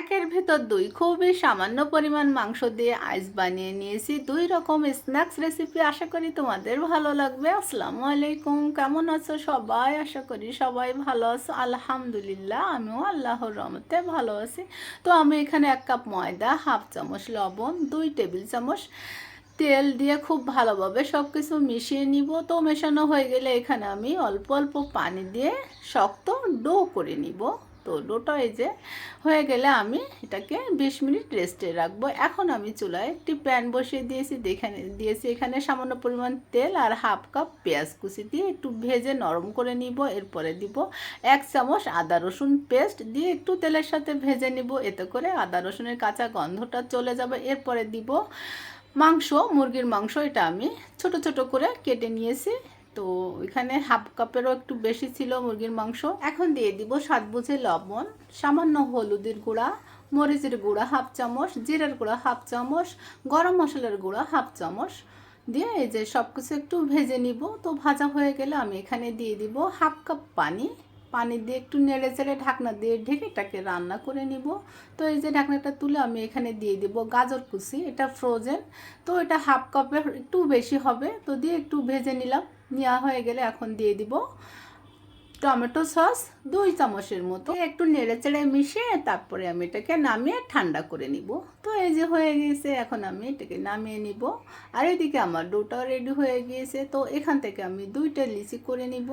একের ভেতর দুই। খুবই সামান্য পরিমাণ মাংস দিয়ে আইস বানিয়ে নিয়েছি। দুই রকম স্ন্যাক্স রেসিপি আশা করি তোমাদের ভালো লাগবে। আসসালামু আলাইকুম। কেমন আছো সবাই? আশা করি সবাই ভালো আছো। আলহামদুলিল্লাহ, আমিও আল্লাহর রহমতে ভালো আছি। তো আমি এখানে এক কাপ ময়দা, হাফ চামচ লবণ, দুই টেবিল চামচ তেল দিয়ে খুব ভালোভাবে সব কিছু মিশিয়ে নিব। তো মেশানো হয়ে গেলে এখানে আমি অল্প অল্প পানি দিয়ে শক্ত ডো করে নিব। তো ডোটা এই যে হয়ে গেলে আমি এটাকে বিশ মিনিট রেস্টে রাখব। এখন আমি চুলায় একটি প্যান বসিয়ে দিয়েছি দেখানে দিয়েছি এখানে সামান্য পরিমাণ তেল আর হাফ কাপ পেঁয়াজ কুচি দিয়ে একটু ভেজে নরম করে নিব, এরপরে দিব এক চামচ আদা রসুন পেস্ট দিয়ে একটু তেলের সাথে ভেজে নিব, এতে করে আদা রসুনের কাঁচা গন্ধটা চলে যাবে। এরপরে দিব মাংস, মুরগির মাংস, এটা আমি ছোট ছোট করে কেটে নিয়েছি। তো এখানে হাফ কাপেরও একটু বেশি ছিল মুরগির মাংস। এখন দিয়ে দিব স্বাদ বুঝে লবণ, সামান্য হলুদের গুঁড়া, মরিচের গুঁড়া হাফ চামচ, জিরার গুঁড়া হাফ চামচ, গরম মশলার গুঁড়া হাফ চামচ। দিয়ে এই যে সব কিছু একটু ভেজে নিব। তো ভাজা হয়ে গেলে আমি এখানে দিয়ে দিব হাফ কাপ পানি। পানি দিয়ে একটু নেড়ে চেড়ে ঢাকনা দিয়ে ঢেকে এটাকে রান্না করে নিব। তো এই যে ঢাকনাটা তুলে আমি এখানে দিয়ে দিব গাজর কুচি। এটা ফ্রোজেন তো এটা হাফ কাপের একটু বেশি হবে। তো দিয়ে একটু ভেজে নিলাম। নেওয়া হয়ে গেলে এখন দিয়ে দিব টমেটো সস দুই চামচের মতো। একটু নেড়ে চেড়ে মিশিয়ে তারপরে আমি এটাকে নামিয়ে ঠান্ডা করে নিব। তো এই যে হয়ে গিয়েছে এখন আমি এটাকে নামিয়ে নিব। আর এদিকে আমার ডোটাও রেডি হয়ে গিয়েছে। তো এখান থেকে আমি দুইটা লিচি করে নিব।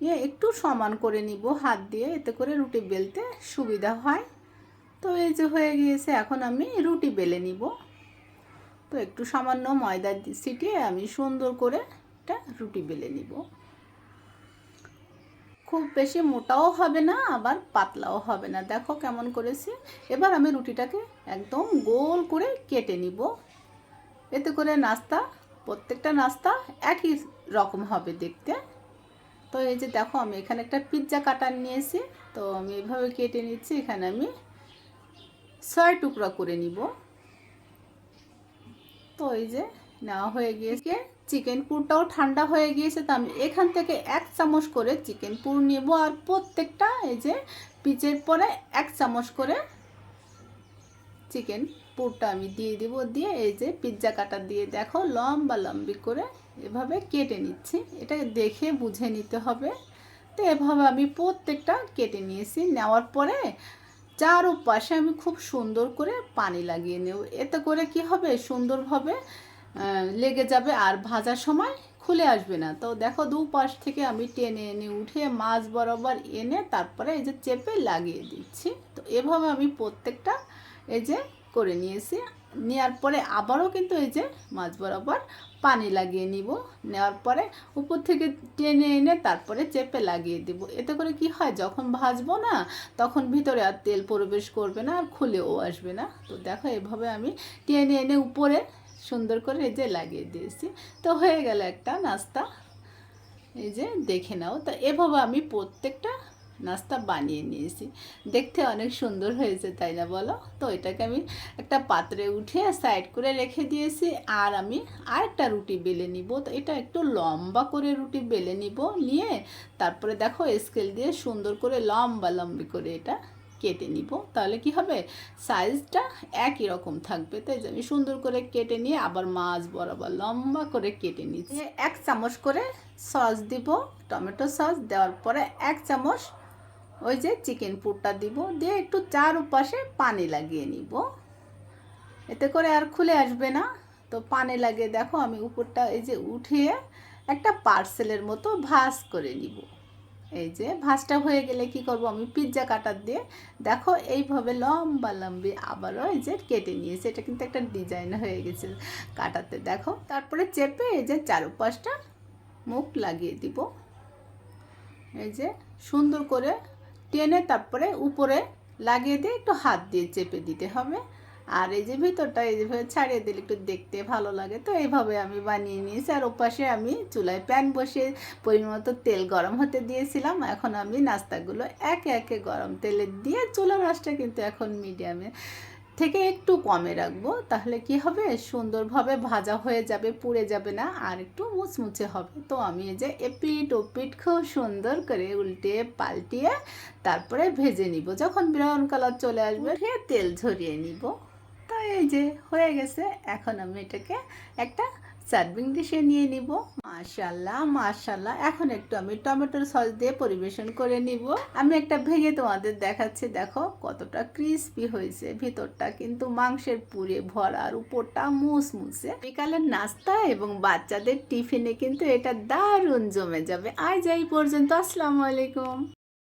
ইয়ে একটু সমান করে নিব হাত দিয়ে, এতে করে রুটি বেলতে সুবিধা হয়। তো এই যে হয়ে গিয়েছে, এখন আমি রুটি বেলে নিব। তো একটু সামান্য ময়দা ছিটিয়ে আমি সুন্দর করে একটা রুটি বেলে নিব। খুব বেশি মোটাও হবে না, আবার পাতলাও হবে না। দেখো কেমন করেছি। এবার আমি রুটিটাকে একদম গোল করে কেটে নিব। এতে করে নাস্তা, প্রত্যেকটা নাস্তা একই রকম হবে দেখতে। তো এই যে দেখো, আমি এখানে একটা পিৎজা কাটার নিয়েছি। তো আমি এভাবে কেটে নিচ্ছি। এখানে আমি ছয় টুকরা করে নিব। তো এই যে নেওয়া হয়ে গিয়েছে। চিকেন পুরটাও ঠান্ডা হয়ে গিয়েছে, তো আমি এখান থেকে এক চামচ করে চিকেন পুর নেব আর প্রত্যেকটা এই যে পিচের পরে এক চামচ করে চিকেন পুরটা আমি দিয়ে দিব। দিয়ে এই যে পিৎজা কাটা দিয়ে দেখো লম্বা লম্বি করে এভাবে কেটে নিচ্ছি। এটা দেখে বুঝে নিতে হবে। তো এভাবে আমি প্রত্যেকটা কেটে নিয়েছি। নেওয়ার পরে চারোপাশে আমি খুব সুন্দর করে পানি লাগিয়ে নেব। এতে করে কি হবে? সুন্দরভাবে লেগে যাবে আর ভাজার সময় খুলে আসবে না। তো দেখো, দুপাশ থেকে আমি টেনে এনে উঠে মাছ বরাবর এনে তারপরে এই যে চেপে লাগিয়ে দিচ্ছি। তো এভাবে আমি প্রত্যেকটা এই যে করে নিয়েছি। নেওয়ার পরে আবারও কিন্তু এই যে মাছ বরাবর পানি লাগিয়ে নিব। নেওয়ার পরে উপর থেকে টেনে এনে তারপরে চেপে লাগিয়ে দিব। এতে করে কি হয়, যখন ভাজবো না, তখন ভিতরে আর তেল প্রবেশ করবে না, আর খুলেও আসবে না। তো দেখো, এভাবে আমি টেনে এনে উপরে সুন্দর করে এই যে লাগিয়ে দিয়েছি। তো হয়ে গেল একটা নাস্তা। এই যে দেখে নাও। তো এভাবে আমি প্রত্যেকটা নাস্তা বানিয়ে নিয়েছি। দেখতে অনেক সুন্দর হয়েছে, তাই না বলো? তো এটাকে আমি একটা পাত্রে উঠে সাইড করে রেখে দিয়েছি আর আমি আরেকটা রুটি বেলে নিব। তো এটা একটু লম্বা করে রুটি বেলে নিব, নিয়ে তারপরে দেখো স্কেল দিয়ে সুন্দর করে লম্বা লম্বি করে এটা কেটে নিব। তাহলে কি হবে? সাইজটা একই রকম থাকবে। তাই আমি সুন্দর করে কেটে নিয়ে আবার মাছ বরাবর লম্বা করে কেটে নিচ্ছি। এক চামচ করে সস দিব। টমেটো সস দেওয়ার পরে এক চামচ ওই যে চিকেন পুরটা দিব, দিয়ে একটু চার উপাশে পানি লাগিয়ে নিব। এতে করে আর খুলে আসবে না। তো পানি লাগিয়ে দেখো, আমি উপরটা এই যে উঠিয়ে একটা পার্সেলের মতো ভাজ করে নিব। এই যে ভাজটা হয়ে গেলে কি করব, আমি পিৎজা কাটার দিয়ে দেখো এইভাবে লম্বা লম্বি আবারও এই যে কেটে নিয়েছে। এটা কিন্তু একটা ডিজাইন হয়ে গেছে কাটাতে, দেখো। তারপরে চেপে এই যে চারুপাশটা মুখ লাগিয়ে দিব। এই যে সুন্দর করে টেনে তারপরে উপরে লাগিয়ে দিয়ে একটু হাত দিয়ে চেপে দিতে হবে। আর এই যে ভিতরটা, এই যেভাবে ছাড়িয়ে দিলে একটু দেখতে ভালো লাগে। তো এইভাবে আমি বানিয়ে নিয়েছি। আর ওপাশে আমি চুলায় প্যান বসে পরিমাণ মতো তেল গরম হতে দিয়েছিলাম। এখন আমি নাস্তাগুলো একে একে গরম তেলে দিয়ে চুলা মাছটা কিন্তু এখন মিডিয়ামে থেকে একটু কমে রাখব তাহলে কি হবে? সুন্দরভাবে ভাজা হয়ে যাবে পুড়ে যাবে না আর একটু মুচমুচে হবে। তো আমি এই যে এপিট ওপিট খুব সুন্দর করে উল্টে পাল্টিয়ে তারপরে ভেজে নিব। যখন ব্রাউন কালার চলে আসবে তেল ঝরিয়ে নিব। তো এই যে হয়ে গেছে। এখন আমি এটাকে একটা সার্ভিং ডিশে নিয়ে নিব। মাশাল্লাহ মাশাল্লাহ এখন একটু আমি টমেটোর সস দিয়ে পরিবেশন করে নিব। আমি একটা ভেঙে তোমাদের দেখাচ্ছি, দেখো কতটা ক্রিস্পি হয়েছে। ভিতরটা কিন্তু মাংসের পুরে ভরা আর উপরটা মুসমুসে। বিকালের নাস্তা এবং বাচ্চাদের টিফিনে কিন্তু এটা দারুণ জমে যাবে। আজ এই পর্যন্ত, আসসালামু আলাইকুম।